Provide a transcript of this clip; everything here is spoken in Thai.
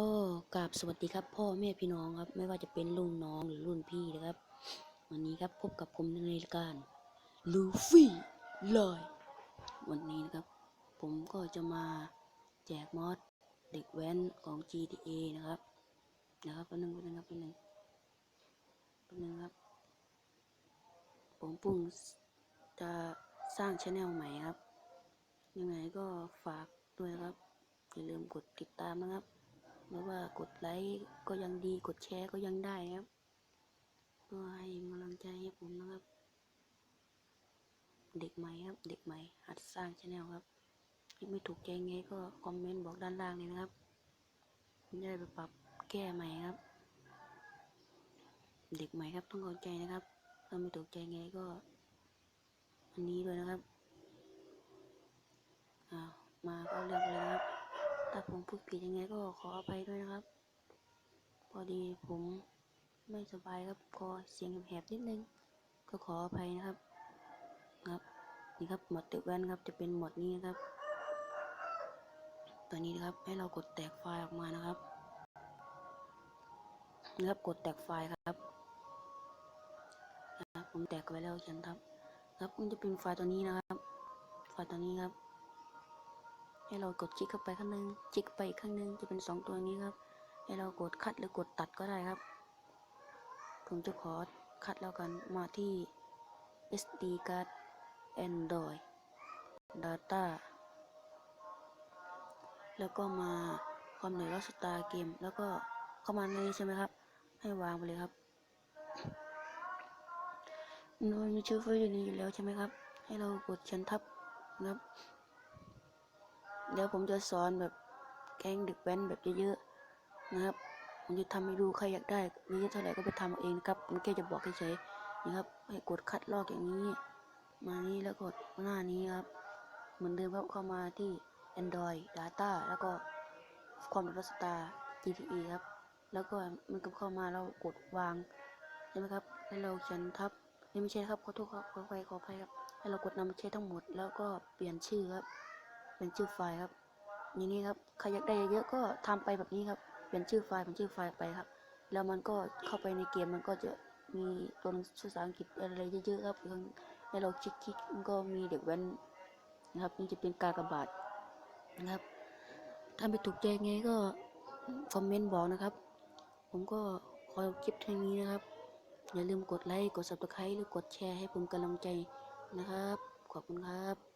ก็กราบสวัสดีครับพ่อแม่พี่น้องครับ ไม่ว่าจะเป็นรุ่นน้องหรือรุ่นพี่นะครับ วันนี้ครับพบกับผมในรายการลูฟี่ลอยวันนี้นะครับ ผมก็จะมาแจกมอสเด็กแว้นของ GTA นะครับ นะครับแป๊บนึงแป๊บนึงครับแป๊บนึงแป๊บนึงครับ ผมเพิ่งจะสร้างช anel ใหม่ครับ ยังไงก็ฝากด้วยครับอย่าลืมกดติดตามนะครับ หรือว่ากดไลค์ก็ยังดีกดแชร์ก็ยังได้ครับเพื่อให้กำลังใจให้ผมนะครับ เด็กใหม่ครับ เด็กใหม่หัดสร้างช anel ครับที่ไม่ถูกใจไงก็คอมเมนต์บอกด้านล่างเลยนะครับจะได้ไปปรับแก้ใหม่ครับ เด็กใหม่ครับต้องเข้าใจนะครับถ้าไม่ถูกใจไงก็ อันนี้ด้วยนะครับอ้าวมาก็เรื่องเลยครับ ถ้าผมพูดผิดยังไงก็ขออภัยด้วยนะครับ พอดีผมไม่สบายครับคอเสียงแหบๆนิดนึง ก็ขออภัยนะครับ ครับ นี่ครับหมดตึกแว่นครับ จะเป็นหมดนี้นะครับตัวนี้นะครับให้เรากดแตกไฟล์ออกมานะครับนะครับกดแตกไฟล์ครับนะครับ ผมแตกไว้แล้วเขียนครับ ครับมันจะเป็นไฟล์ตัวนี้นะครับ ไฟล์ตัวนี้ครับ ให้เรากดคลิกเข้าไปข้างหนึงคลิกไปอีกข้างหนึงจะเป็นสองตัวนี้ครับ ให้เรากดคัดหรือกดตัดก็ได้ครับ ผมจะขอคัดแล้วกันมาที่ SD card Android Data แล้วก็มาความเหนื่อยรอสตาร์เกม แล้วก็เข้ามาในนี้ใช่ไหมครับ ให้วางไปเลยครับมันมีชื่อไฟล์อยู่นี้อยู่แล้วใช่ไหมครับ ให้เรากดชันทับนะครับ เดี๋ยวผมจะสอนแบบแกงเด็กแว้นแบบเยอะๆนะครับผมจะทำให้ดูใครอยากได้เยอะเท่าไหร่ก็ไปทำเอาเองครับผมแค่จะบอกเฉยๆนะครับ ให้กดคัดลอกอย่างนี้ มานี่แล้วกดหน้านี้ครับ เหมือนเดิมครับเข้ามาที่ Android Data แล้วก็ความร็วสตา GTA ครับ แล้วก็มันก็เข้ามาเรากดวางใช่ไหมครับให้เราเขียนทับนี่ไม่ใช่ครับขอโทษครับขออภัยขออภัยครับให้เรากดนำมาใช้ทั้งหมด แล้วก็เปลี่ยนชื่อครับ เป็นชื่อไฟล์ครับอย่างนี้ครับใครอยากได้เยอะๆก็ทำไปแบบนี้ครับ เป็นชื่อไฟล์เป็นชื่อไฟล์ไปครับ แล้วมันก็เข้าไปในเกมมันก็จะมีตัวภาษาอังกฤษอะไรเยอะๆครับให้เราคลิกๆมันก็มีเด็กแว้นนะครับนี่จะเป็นการกระบาดนะครับ ถ้าไม่ถูกใจไงก็คอมเมนต์บอกนะครับ ผมก็ขอคลิปเท่านี้นะครับ อย่าลืมกดไลค์กด subscribe หรือกดแชร์ให้ผมกำลังใจนะครับ ขอบคุณครับ